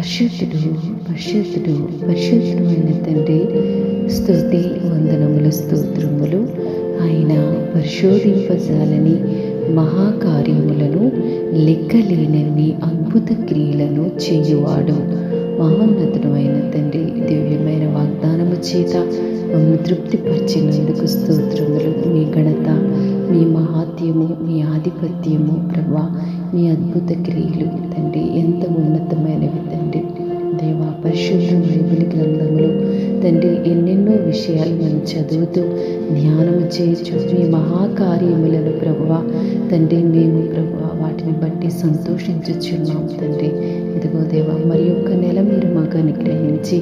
పరిశుద్ధుడు పరిశుద్ధుడు పరిశుద్ధుడు తండ్రి స్థుతి వందనములు స్తోత్రములు. ఆయన పరిశోధింపజాలని మహాకార్యములను లెక్కలేనన్ని అద్భుత క్రియలను చేయువాడు. మహోన్నతుడు తండ్రి దివ్యమైన వాగ్దానము చేత మమ్మల్ని తృప్తిపరిచినందుకు స్తోత్రములు. మీ ఘనత మీ మహాత్యము మీ ఆధిపత్యము ప్రభా మీ అద్భుత క్రియలు. తండ్రి ఎంత తండ్రి ఎన్నెన్నో విషయాలు మేము చదువుతూ ధ్యానము చేయొచ్చు. మీ మహాకార్యములను ప్రభువ తండ్రి మేము ప్రభువ వాటిని బట్టి సంతోషించుచున్నాం తండ్రి. ఇదిగో దేవా మరి యొక్క నెల మీరు మాకు అనుగ్రహించి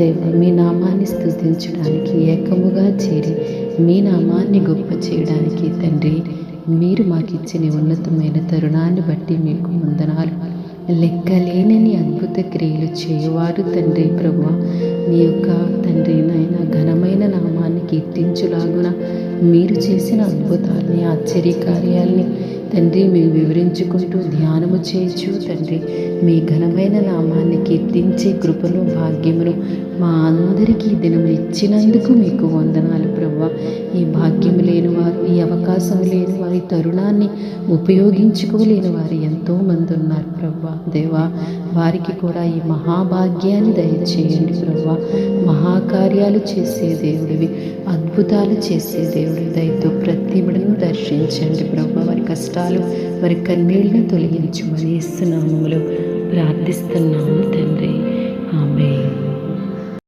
దేవ మీ నామాన్ని స్థుతించడానికి ఏకముగా చేరి మీ నామాన్ని గొప్ప చేయడానికి తండ్రి మీరు మాకు ఇచ్చిన ఉన్నతమైన తరుణాన్ని బట్టి మీకు వందనాలు. లెక్కలేనని అద్భుత క్రియలు చేయవారు తండ్రి ప్రభు నీ యొక్క తండ్రి నాయన ఘనమైన నామాన్ని కీర్తించులాగున మీరు చేసిన అద్భుతాల్ని ఆశ్చర్య కార్యాలని తండ్రి మేము వివరించుకుంటూ ధ్యానము చేయొచ్చు తండ్రి మీ ఘనమైన నామాన్ని కీర్తించే కృపను భాగ్యమును మా అందరికీ దినము ఇచ్చినందుకు మీకు వందనాలు ప్రభు ఈ భాగ్యం లేని వారు ఈ అవకాశం లేని వారి తరుణాన్ని ఉపయోగించుకోలేని వారు ఎంతో ఉన్నారు ప్రభా. దేవా వారికి కూడా ఈ మహాభాగ్యాన్ని దయచేయండి ప్రభా. మహాకార్యాలు చేసే దేవుడివి అద్భుతాలు చేసే దేవుడి దయతో ప్రతి బిడను దర్శించండి ప్రభా. వారి కష్టాలు వారి కన్నీళ్ళను తొలగించమని ఇస్తున్నాములు ప్రార్థిస్తున్నాము తండ్రి. ఆమె